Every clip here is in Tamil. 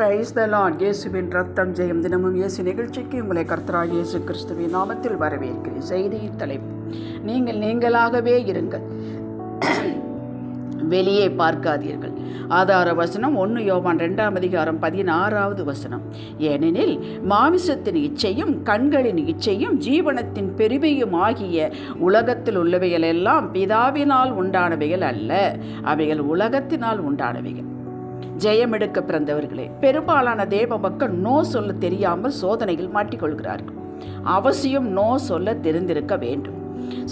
பிரைஸ் த லார்ட் இயேசுவின் ரத்தம் ஜெயம் தினமும் இயேசு நிகழ்ச்சிக்கு உங்களை கர்த்தராக இயேசு கிறிஸ்துவின் நாமத்தில் வரவேற்கிறேன். செய்தியின் தலைப்பு நீங்கள் நீங்களாகவே இருங்கள். வெளியே பார்க்காதீர்கள். ஆதார வசனம் ஒன்று யோவான் ரெண்டாம் அதிகாரம் பதினாறாவது வசனம். ஏனெனில் மாமிசத்தின் இச்சையும் கண்களின் இச்சையும் ஜீவனத்தின் பெருமையும் ஆகிய உலகத்தில் உள்ளவைகள் எல்லாம் பிதாவினால் உண்டானவைகள் அல்ல. அவைகள் உலகத்தினால் உண்டானவைகள். ஜெயமெடுக்க பிறந்தவர்களே பெரும்பாலான தேவ மக்கள் நோ சொல்ல தெரியாமல் சோதனையில் மாட்டிக்கொள்கிறார்கள். அவசியம் நோ சொல்ல தெரிந்திருக்க வேண்டும்.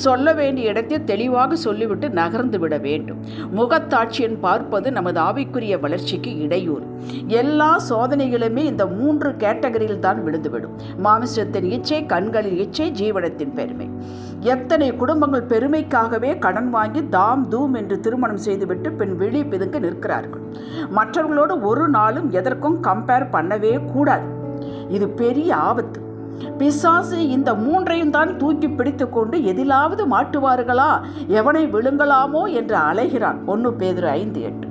சொல்ல வேண்டிய இடத்தை தெளிவாக சொல்லிவிட்டு நகர்ந்து விட வேண்டும். முகத்தாட்சியன் பார்ப்பது நமது ஆவிக்குரிய வளர்ச்சிக்கு இடையூறு. எல்லா சோதனைகளுமே இந்த மூன்று கேட்டகரியில் தான் விழுந்துவிடும். மாமிசத்தின் இச்சை கண்களின் இச்சை ஜீவனத்தின் பெருமை. எத்தனை குடும்பங்கள் பெருமைக்காகவே கடன் வாங்கி தாம் தூம் என்று திருமணம் செய்துவிட்டு பின் வெளி பிதுங்க நிற்கிறார்கள். மற்றவர்களோடு ஒரு நாளும் எதற்கும் கம்பேர் பண்ணவே கூடாது. இது பெரிய ஆபத்து. பிசாசு இந்த மூன்றையும் தான் தூக்கி பிடித்து கொண்டு எதிலாவது மாட்டுவார்களா? எவனை விழுங்கலாமோ என்று அலைகிறான். ஒன்று பேதர் ஐந்து எட்டு.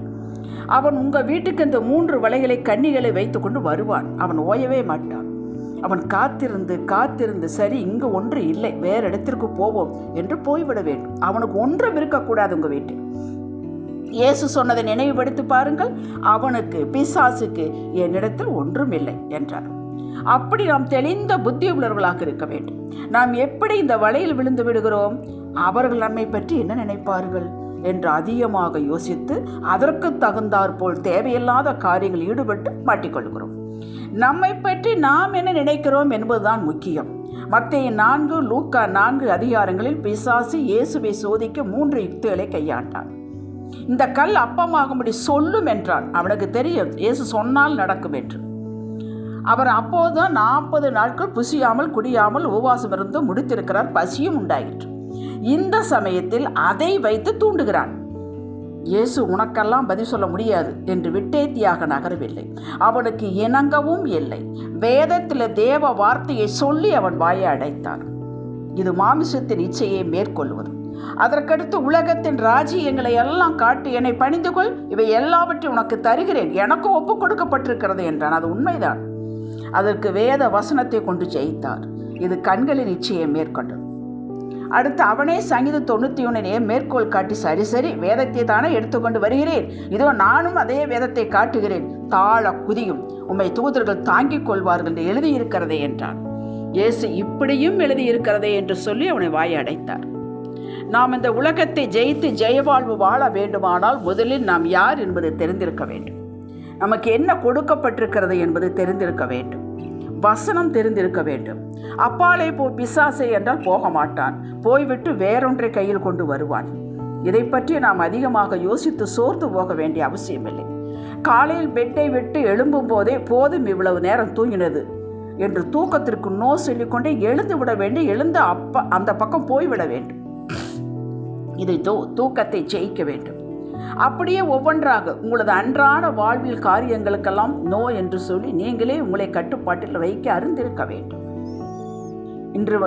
அவன் உங்கள் வீட்டுக்கு இந்த மூன்று வலைகளை கன்னிகளை வைத்துக்கொண்டு வருவான். அவன் ஓயவே மாட்டான். அவன் காத்திருந்து காத்திருந்து சரி இங்கு ஒன்று இல்லை. வேற இடத்திற்கு போவோம் என்று போய்விட வேண்டும். அவனுக்கு ஒன்றும் இருக்கக்கூடாது உங்கள் வீட்டில். இயேசு சொன்னதை நினைவுபடுத்தி பாருங்கள். அவனுக்கு பிசாசுக்கு என்னிடத்தில் ஒன்றும் இல்லை என்றார். அப்படி நாம் தெளிந்த புத்தி உள்ளவர்களாக இருக்க வேண்டும். நாம் எப்படி இந்த வலையில் விழுந்து விடுகிறோம்? அவர்கள் நம்மை பற்றி என்ன நினைப்பார்கள்? என்று அதிகமாக யோசித்து அதற்கு தகுந்தாற்போல் தேவையில்லாத காரியங்கள் ஈடுபட்டு மாட்டிக்கொள்கிறோம். நம்மை பற்றி நாம் என்ன நினைக்கிறோம் என்பதுதான் முக்கியம். மத்திய நான்கு லூக்கா நான்கு அதிகாரங்களில் பிசாசு இயேசுவை சோதிக்க மூன்று யுக்திகளை கையாண்டான். இந்த கல் அப்பமாகும்படி சொல்லும் என்றான். அவனுக்கு தெரியும் இயேசு சொன்னால் நடக்கும் என்று. அவர் அப்போதுதான் நாற்பது நாட்கள் புசியாமல் குடியாமல் உபவாசம் இருந்து முடித்திருக்கிறார். பசியும் உண்டாயிற்று. இந்த சமயத்தில் அதை வைத்து தூண்டுகிறான். இயேசு உனக்கெல்லாம் பதில் சொல்ல முடியாது என்று விட்டேத்தியாக நகரவில்லை. அவனுக்கு இணங்கவும் இல்லை. வேதத்தில் தேவ வார்த்தையை சொல்லி அவன் வாயை அடைத்தான். இது மாமிசத்தின் இச்சையை மேற்கொள்வது. அதற்கடுத்து உலகத்தின் ராஜ்யங்களை எல்லாம் காட்டி என்னை பணிந்து கொள். இவை எல்லாவற்றையும் உனக்கு தருகிறேன். எனக்கும் ஒப்பு கொடுக்கப்பட்டிருக்கிறது என்றான். அது உண்மைதான். அதற்கு வேத வசனத்தை கொண்டு ஜெயித்தார். இது கண்களின் இச்சையை மேற்கொண்டது. அடுத்து அவனே சங்கீத தொண்ணூற்றி ஒன்றினையே மேற்கோள் காட்டி சரி சரி வேதத்தை தானே எடுத்துக்கொண்டு வருகிறேன். இதோ நானும் அதே வேதத்தை காட்டுகிறேன். தாழ குதியும். உம்மை தூதர்கள் தாங்கிக் கொள்வார்கள் என்று எழுதியிருக்கிறதே என்றான். இயேசு இப்படியும் எழுதியிருக்கிறதே என்று சொல்லி அவனை வாயை அடைத்தார். நாம் இந்த உலகத்தை ஜெயித்து ஜெயவாழ்வு வாழ வேண்டுமானால் முதலில் நாம் யார் என்பதை தெரிந்திருக்க வேண்டும். நமக்கு என்ன கொடுக்கப்பட்டிருக்கிறது என்பது தெரிந்திருக்க வேண்டும். வசனம் தெரிந்திருக்க வேண்டும். அப்பாலே போ பிசாசை என்றால் போக மாட்டான் போய்விட்டு வேறொன்றை கையில் கொண்டு வருவான். இதை பற்றி நாம் அதிகமாக யோசித்து சோர்ந்து போக வேண்டிய அவசியமில்லை. காலையில் பெட்டை விட்டு எழும்பும் போதே போதும் இவ்வளவு நேரம் தூங்கினது என்று தூக்கத்திற்கு நோ சொல்லிக்கொண்டே எழுந்து விட வேண்டும் எழுந்து அப்ப அந்த பக்கம் போய்விட வேண்டும். இதை தூ தூக்கத்தை ஜெயிக்க வேண்டும். அப்படியே ஒவ்வொன்றாக உங்களது அன்றாட வாழ்வில் காரியங்களுக்கெல்லாம் நோ என்று சொல்லி நீங்களே உங்களை கட்டுப்பாட்டில் வைக்க அறிந்திருக்க வேண்டும். இன்று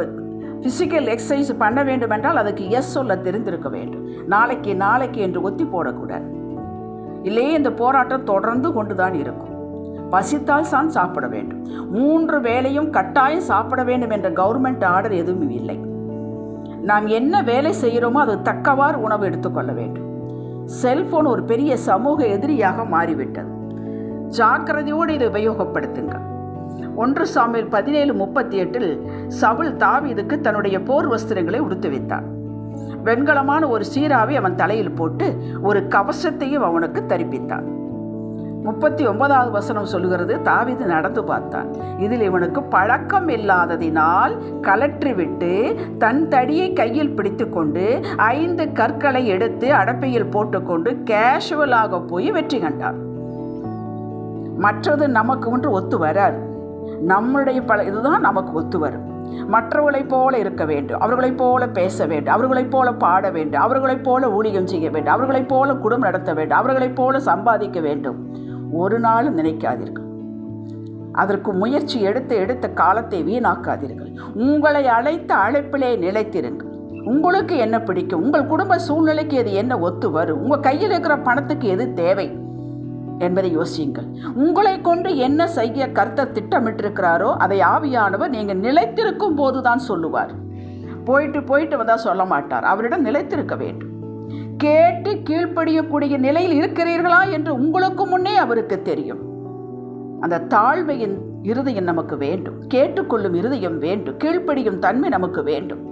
ஃபிசிக்கல் எக்ஸசைஸ் பண்ண வேண்டும் என்றால் அதுக்கு எஸ் சொல்ல தெரிந்திருக்க வேண்டும். நாளைக்கு நாளைக்கு என்று ஒத்தி போடக்கூடாது. இல்லையே இந்த போராட்டம் தொடர்ந்து கொண்டு தான் இருக்கும். பசித்தால் தான் சாப்பிட வேண்டும். மூன்று வேலையும் கட்டாயம் சாப்பிட வேண்டும் என்ற கவர்மெண்ட் ஆர்டர் எதுவும் இல்லை. நாம் என்ன வேலை செய்கிறோமோ அது தக்கவாறு உணவு எடுத்துக்கொள்ள வேண்டும். செல்போன் ஒரு பெரிய சமூக எதிரியாக மாறிவிட்டது. ஜாக்கிரதையோடு இதை உபயோகப்படுத்துங்கள். ஒன்று சாமியில் பதினேழு முப்பத்தி எட்டில் சவுல் தாவீதுக்கு தன்னுடைய போர் வஸ்திரங்களை உடுத்து வைத்தான் வெண்கலமான ஒரு சீராவை அவன் தலையில் போட்டு ஒரு கவசத்தையும் அவனுக்கு தரிப்பித்தான். முப்பத்தி ஒன்பதாவது வசனம் சொல்லுகிறது தாவிது நடந்து பார்த்தான். இதில் இவனுக்கு பழக்கம் இல்லாததினால் கலற்றிவிட்டு தன் தடியை கையில் பிடித்து கொண்டு ஐந்து கற்களை எடுத்து அடப்பையில் போட்டுக்கொண்டு கேஷுவலாக போய் வெற்றி கண்டான். மற்றது நமக்கு ஒன்று ஒத்து வராது. நம்முடைய பல இதுதான் நமக்கு ஒத்து வரும். மற்றவர்களைப் போல இருக்க வேண்டும் அவர்களைப் போல பேச வேண்டும் அவர்களைப் போல பாட வேண்டும் அவர்களைப் போல ஊழியம் செய்ய வேண்டும் அவர்களைப் போல குடும்பம் நடத்த வேண்டும் அவர்களைப் போல சம்பாதிக்க வேண்டும். ஒரு நாளும் நினைக்காதீர்கள். அதற்கு முயற்சி எடுத்து எடுத்த காலத்தை வீணாக்காதீர்கள். உங்களை அழைத்த அழைப்பிலே நிலைத்திருங்கள். உங்களுக்கு என்ன பிடிக்கும்? உங்கள் குடும்ப சூழ்நிலைக்கு எது என்ன ஒத்து வரும்? உங்கள் கையில் இருக்கிற பணத்துக்கு எது தேவை என்பதை யோசியுங்கள். உங்களை கொண்டு என்ன செய்ய கர்த்தர் திட்டமிட்டிருக்கிறாரோ அதை ஆவியானவர் நீங்கள் நிலைத்திருக்கும் போதுதான் சொல்லுவார். போயிட்டு போயிட்டு வந்தால் சொல்ல மாட்டார். அவரிடம் நிலைத்திருக்க வேண்டும். கேட்டு கீழ்ப்படியக்கூடிய நிலையில் இருக்கிறீர்களா என்று உங்களுக்கு முன்னே அவருக்கு தெரியும். அந்த தாழ்மையின் இருதயம் நமக்கு வேண்டும். கேட்டுக்கொள்ளும் இருதயம் வேண்டும். கீழ்ப்படியும் தன்மை நமக்கு வேண்டும்.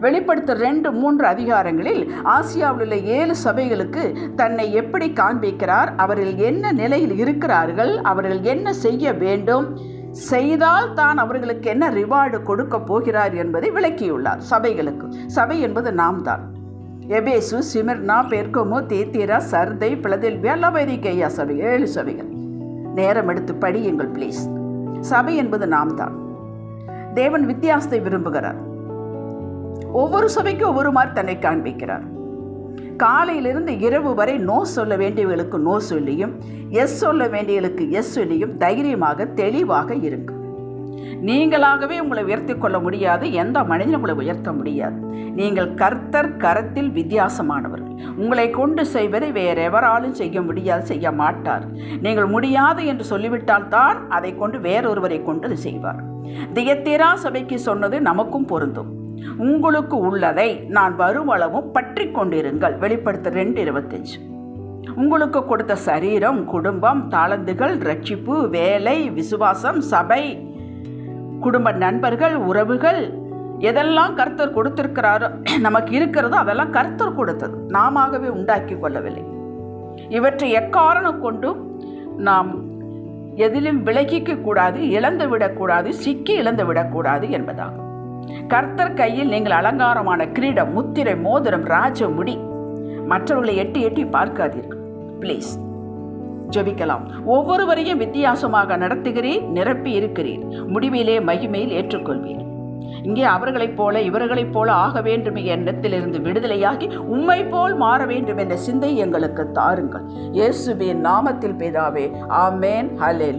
வெளிப்படுத்த ரெண்டு மூன்று அதிகாரங்களில் ஆசியாவில் உள்ள ஏழு சபைகளுக்கு தன்னை எப்படி காண்பிக்கிறார்? அவர்கள் என்ன நிலையில் இருக்கிறார்கள்? அவர்கள் என்ன செய்ய வேண்டும்? செய்தால் தான் அவர்களுக்கு என்ன ரிவார்டு கொடுக்க போகிறார் என்பதை விளக்கியுள்ளார். சபைகளுக்கு. சபை என்பது நாம் தான். எபேசு சிமிர்னா பெர்கமு தேத்திரா சர்தை பிளதெல்வியா லபரிக்கையா சபை ஏழு சபைகள். நேரம் எடுத்து படியுங்கள் ப்ளீஸ் சபை என்பது நாம் தான் தேவன் வித்தியாசத்தை விரும்புகிறார். ஒவ்வொரு சபைக்கும் ஒவ்வொரு மாதிரி தன்னை காண்பிக்கிறார். காலையிலிருந்து இரவு வரை நோ சொல்ல வேண்டியவர்களுக்கு நோ சொல்லியும் எஸ் சொல்ல வேண்டியவர்களுக்கு எஸ் சொல்லியும் தைரியமாக தெளிவாக இருக்கும் நீங்களாகவே உங்களை உயர்த்தி கொள்ள முடியாது எந்த மனிதனும் உங்களை உயர்த்த முடியாது. நீங்கள் கர்த்தர் கரத்தில் வித்தியாசமானவர்கள். உங்களை கொண்டு செய்வதை வேற எவராலும் செய்ய முடியாது செய்ய மாட்டார். நீங்கள் முடியாது என்று சொல்லிவிட்டால் தான் அதை கொண்டு வேறொருவரை கொண்டு அது செய்வார். தியத்தேரா சபைக்கு சொன்னது நமக்கும் பொருந்தும். உங்களுக்கு உள்ளதை நான் வருவளவும் பற்றி கொண்டிருங்கள். வெளிப்படுத்த ரெண்டு இருபத்தஞ்சு. உங்களுக்கு கொடுத்த சரீரம் குடும்பம் தாளந்துகள் ரட்சிப்பு வேலை விசுவாசம் சபை குடும்ப நண்பர்கள் உறவுகள் எதெல்லாம் கர்த்தர் கொடுத்திருக்கிறாரோ நமக்கு இருக்கிறதோ அதெல்லாம் கர்த்தர் கொடுத்தது. நாமவே உண்டாக்கி கொள்ளவில்லை. இவற்றை எக்காரணம் கொண்டும் நாம் எதிலும் விலகிக்க கூடாது இழந்து விடக்கூடாது சிக்கி இழந்து விடக்கூடாது என்பதாகும். கர்த்தர் கையில் நீங்கள் அலங்காரமான கிரீடம் முத்திரை மோதிரம் ராஜ முடி மற்றவர்களை எட்டி எட்டி பார்க்காதீர்கள். ப்ளீஸ் ஜெபிக்கலாம். ஒவ்வொருவரையும் வித்தியாசமாக நடத்துகிறீர் நிரப்பி இருக்கிறீர் முடிவிலே மகிமையில் ஏற்றுக்கொள்வீர் இங்கே அவர்களைப் போல இவர்களைப் போல ஆக வேண்டும் எண்ணத்திலிருந்து விடுதலையாகி உம்மை போல் மாற வேண்டும் என்ற சிந்தை எங்களுக்கு தாருங்கள். இயேசுவின் நாமத்தில் பிதாவே ஆமேன். ஹலே